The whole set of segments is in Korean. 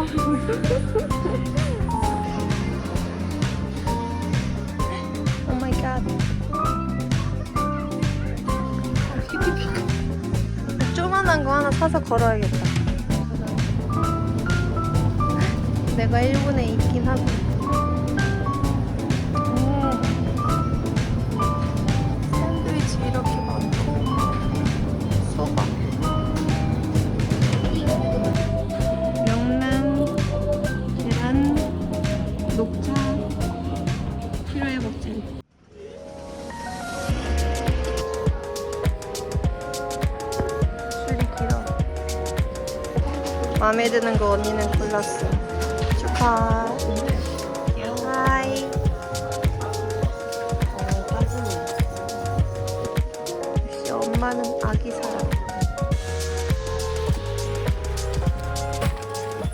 어. 오 마이 갓 조그만한 거 하나 사서 걸어야겠다 내가 일본에 있긴 하고 마음에 드는 거 언니는 골랐어. 축하 하이. 역시 엄마는 아기 사랑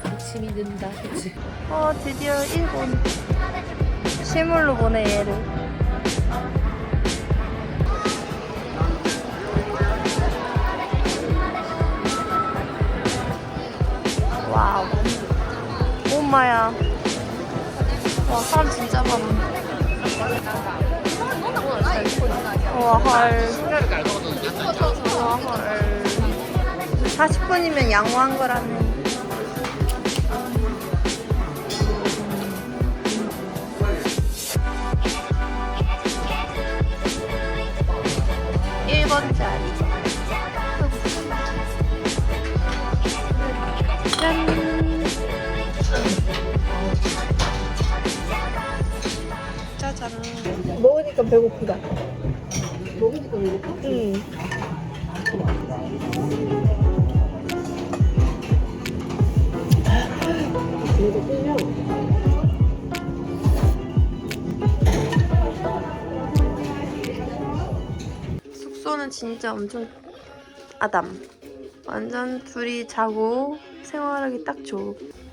아침이 는다, 그치? 어 드디어 일본. 실물로 보내 얘를 엄마야 와 사람 진짜 많아 와 헐. 와 헐. 40분이면 양호한 거라네. 일번짜리 짜잔. 먹으니까 배고프다. 먹으니까 배고파? 응. 이거 끌려. 숙소는 진짜 엄청 아담. 완전 둘이 자고 생활하기 딱 좋고.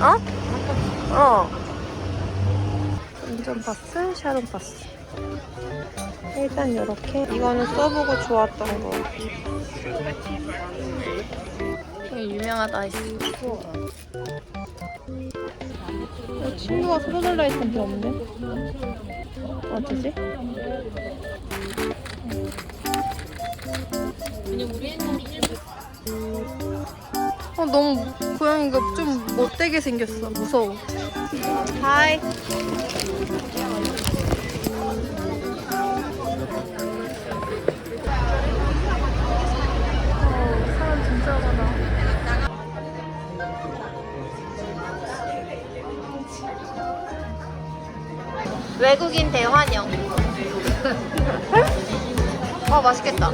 어? 어. 운전 파스, 샤론 파스. 일단 이렇게. 이거는 써보고 좋았던 거. 되게 유명하다 했어. 어, 친구가 사달라 했는데 없네. 어쩌지? 그냥 우리 애들이 일본 어, 너무 고양이가 좀 못되게 생겼어. 무서워. 하이. 어, 사람 진짜 많아. 외국인 대환영. 어, 맛있겠다.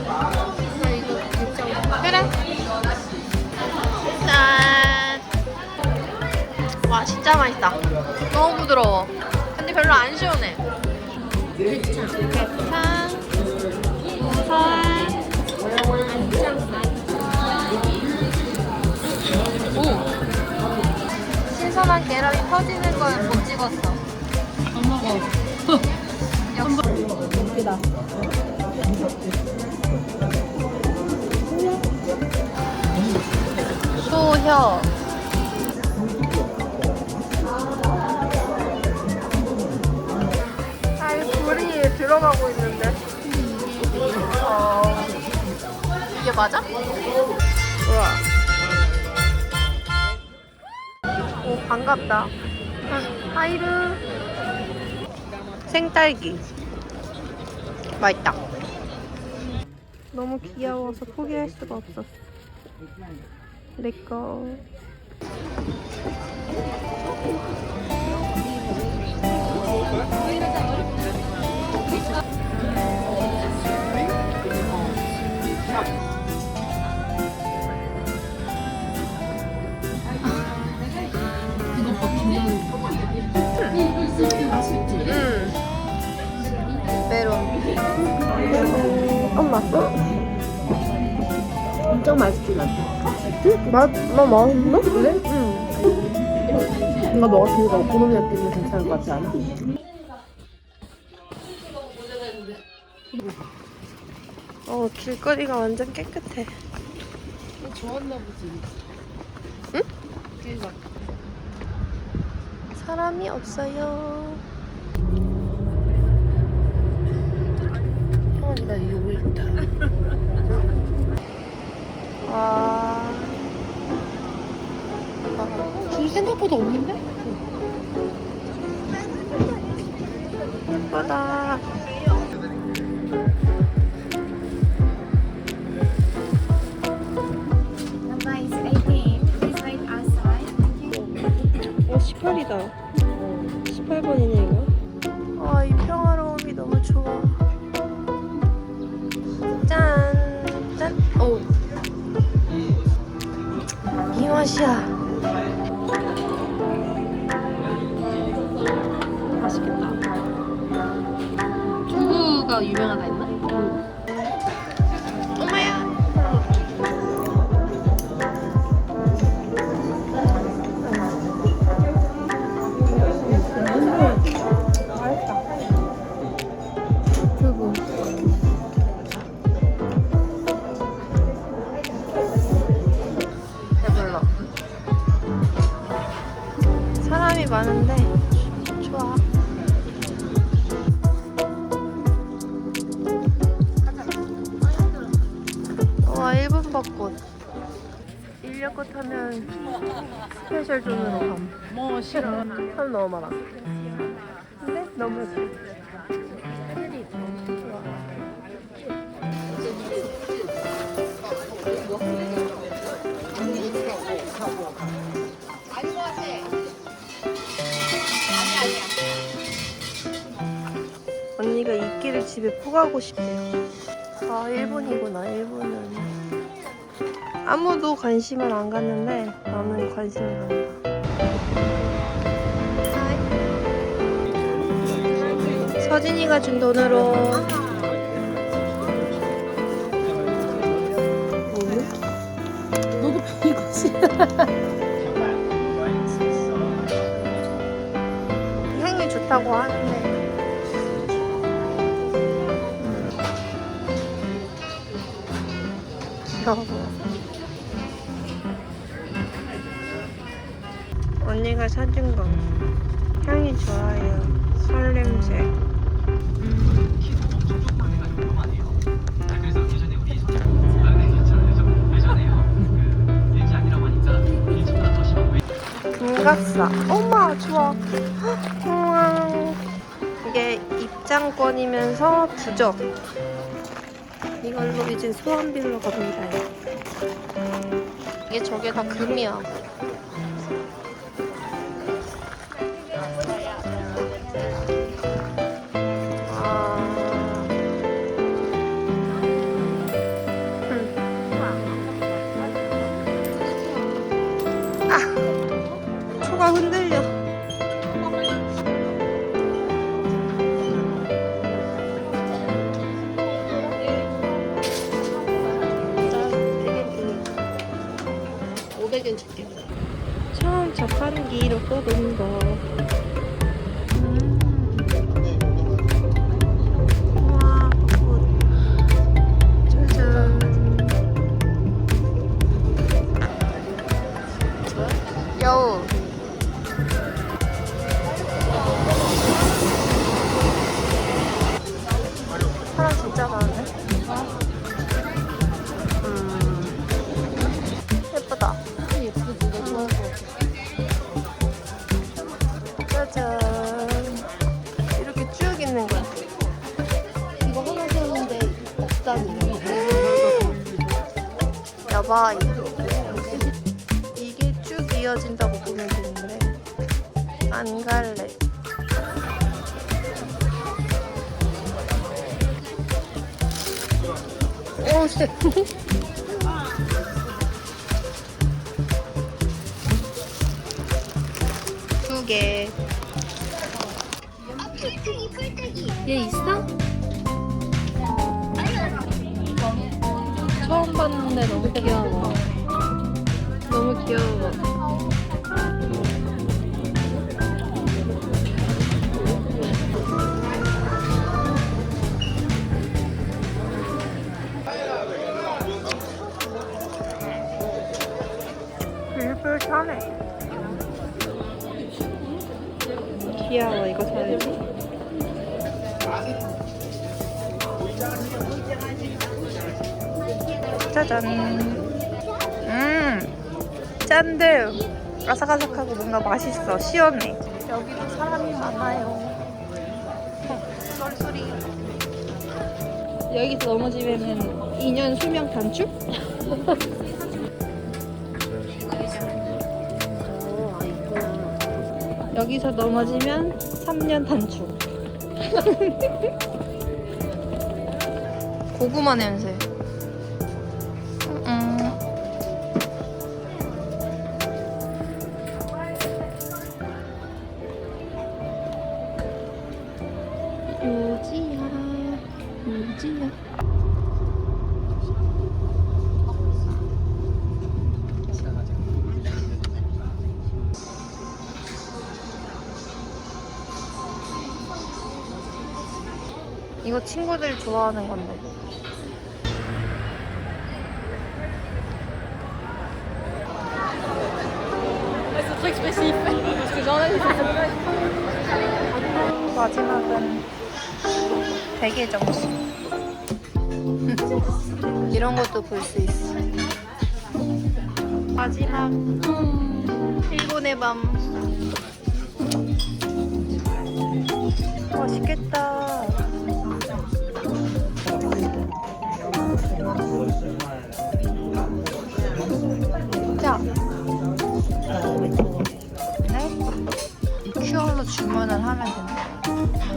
그래. 짠. 와 진짜 맛있다. 너무 부드러워. 근데 별로 안 시원해. 짠. 살. 오. 신선한 계란이 터지는 걸 못 찍었어. 안 먹어. 웃기다. 소혀. 아이 불이 들어가고 있는데. 어. 이게 맞아? 우와. 오 반갑다. 아, 하이르. 생딸기. 맛있다. 너무 귀여워서 포기할 수가 없었어. 내꺼. 버티면 음. 메론. 맛있 어? 엄청 맛있진 않다. 맛, 나 맛있나? 그래? 응. 이거 먹었으니까 오코노미야끼는 괜찮을 것 같지 않아? 어, 길거리가 완전 깨끗해. 좋았나 보지. 응? 걔가. 사람이 없어요. 형아, 나 이거 있다. 와. 줄 생각보다 없는데? 예쁘다. Number is 18. Please wait outside. Thank you. 어, 18이다. 맛이야. 맛있겠다. 두부가 유명하다 벚꽃. 인력꽃 타면 스페셜 존으로 감. 뭐 싫어. 사람 너무 많아. 근데 너무 예뻐. 언니가 이 길을 집에 포가고 싶대요. 아, 일본이구나, 일본은. 아무도 관심을 안 갖는데 나는 관심을 갖는다. 서진이가 준 돈으로. 너도 이거지. 향이 좋다고 하는데. 귀여워 언니가 사준 거. 향이 좋아요. 심한 왜 금각사 엄마 좋아 헉, 우와. 이게 입장권이면서 부적 이걸로 이제 소원빌러 갑니다 이게 저게 다 금이야 아, 초가 흔들려. 나 500엔 줄게. 처음 자판기로 뽑은 거. 음. 우와, 벚꽃. 짜잔. 여우. 야바이. 이게 쭉 이어진다고 보면 되는데 안 갈래. 오, 쎄. 두 개. 얘 있어? 봤는데 너무 귀여워. 너무 귀여워. 불불 타네. 귀여워. 이거 사야지. 짜잔. 음, 짠들. 아삭아삭하고 뭔가 맛있어. 시원해. 여기도 사람이 많아요. 썰소리. 여기서 넘어지면은 2년 수명 단축? 여기서 넘어지면 3년 단축. 고구마 냄새. 이거 친구들이 좋아하는 건데. 마지막은 베개 정식. 이런 것도 볼 수 있어. 마지막 일본의 밤. 맛있겠다. 주문을 하면 된다.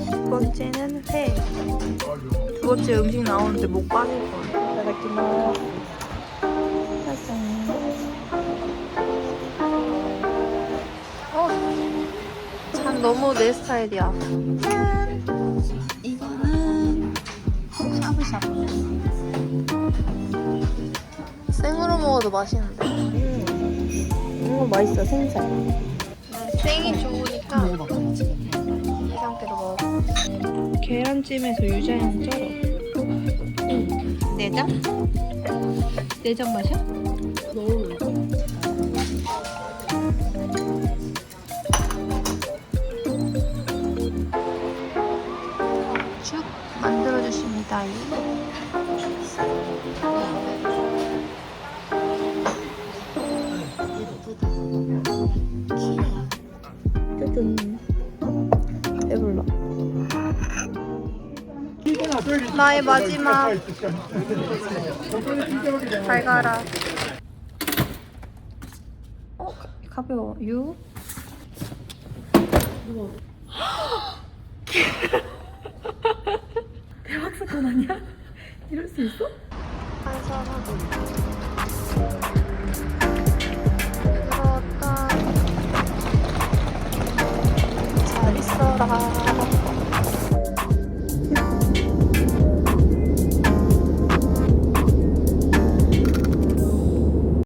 두 번째는 회. 두 번째 음식 나오는데 목 빠질 거야. 이따다키마스. 짜잔. 어. 참 너무 내 스타일이야. 짠. 이거는 샤브샤브. 생으로 먹어도 맛있는데. 음, 맛있어, 생살. 생이 좋으 니까 이 상태로 먹어. 계란찜에서 유자향 쩔어. 내장? 내장 맛이야? 쭉 만들어 주십니다. 나의 마지막 잘 가라. 어 가- 가벼워. 유. 대박 사건 아니야? 이럴 수 있어? 그렇다. 잘 있어라.